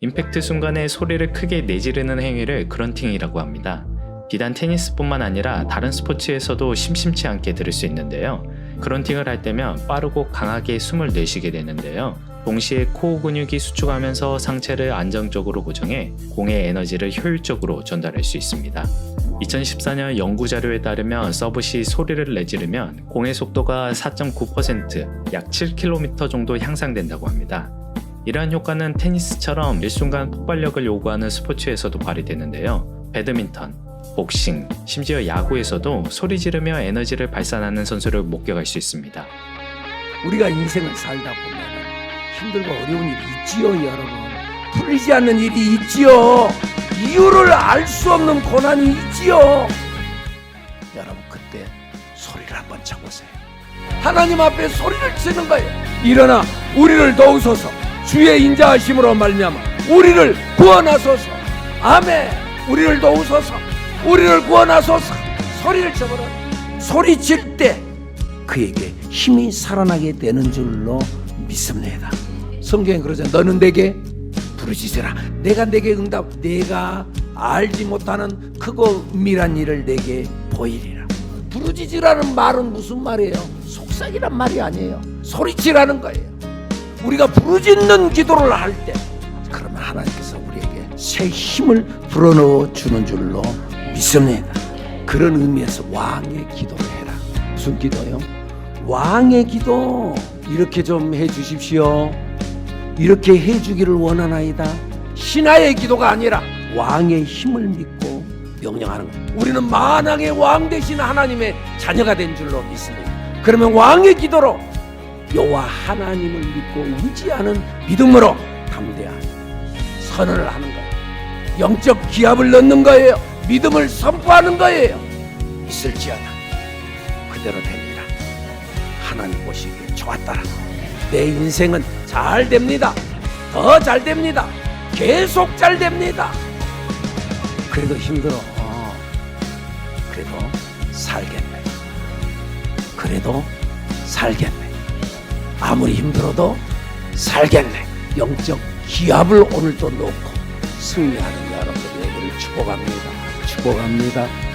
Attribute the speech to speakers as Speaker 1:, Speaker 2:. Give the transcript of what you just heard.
Speaker 1: 임팩트 순간에 소리를 크게 내지르는 행위를 그런팅이라고 합니다. 비단 테니스뿐만 아니라 다른 스포츠에서도 심심치 않게 들을 수 있는데요. 그런팅을 할 때면 빠르고 강하게 숨을 내쉬게 되는데요. 동시에 코어 근육이 수축하면서 상체를 안정적으로 고정해 공의 에너지를 효율적으로 전달할 수 있습니다. 2014년 연구 자료에 따르면 서브 시 소리를 내지르면 공의 속도가 4.9%, 약 7km 정도 향상된다고 합니다. 이러한 효과는 테니스처럼 일순간 폭발력을 요구하는 스포츠에서도 발휘되는데요. 배드민턴, 복싱, 심지어 야구에서도 소리 지르며 에너지를 발산하는 선수를 목격할 수 있습니다.
Speaker 2: 우리가 인생을 살다 보면 힘들고 어려운 일이 있지요, 여러분. 풀리지 않는 일이 있지요. 이유를 알 수 없는 고난이 있지요. 여러분 그때 소리를 한번 쳐보세요. 하나님 앞에 소리를 치는 거예요. 일어나 우리를 도우소서. 주의 인자하심으로 말미암아 우리를 구원하소서. 아멘. 우리를 도우소서. 우리를 구원하소서. 소리를 쳐보라. 소리칠 때 그에게 힘이 살아나게 되는 줄로 믿습니다. 성경에 그러죠. 너는 내게 부르짖으라. 내가 내게 응답. 내가 알지 못하는 크고 은밀한 일을 내게 보이리라. 부르짖으라는 말은 무슨 말이에요? 속삭이란 말이 아니에요. 소리치라는 거예요. 우리가 부르짖는 기도를 할 때, 그러면 하나님께서 우리에게 새 힘을 불어넣어 주는 줄로 믿습니다. 그런 의미에서 왕의 기도를 해라. 무슨 기도요? 왕의 기도 이렇게 좀 해 주십시오. 이렇게 해 주기를 원하나이다. 신하의 기도가 아니라 왕의 힘을 믿고 명령하는 것. 우리는 만왕의 왕 되신 하나님의 자녀가 된 줄로 믿습니다. 그러면 왕의 기도로 여호와 하나님을 믿고 의지하는 믿음으로 담대한 선언을 하는 거예요. 영적 기합을 넣는 거예요. 믿음을 선포하는 거예요. 있을지어다. 그대로 됩니다. 하나님 보시기에 좋았더라. 내 인생은 잘 됩니다. 더 잘 됩니다. 계속 잘 됩니다. 그래도 힘들어. 어. 그래도 살겠네. 그래도 살겠네. 아무리 힘들어도 살겠네. 영적 기합을 오늘도 놓고 승리하는 여러분들에게 축복합니다. 축복합니다.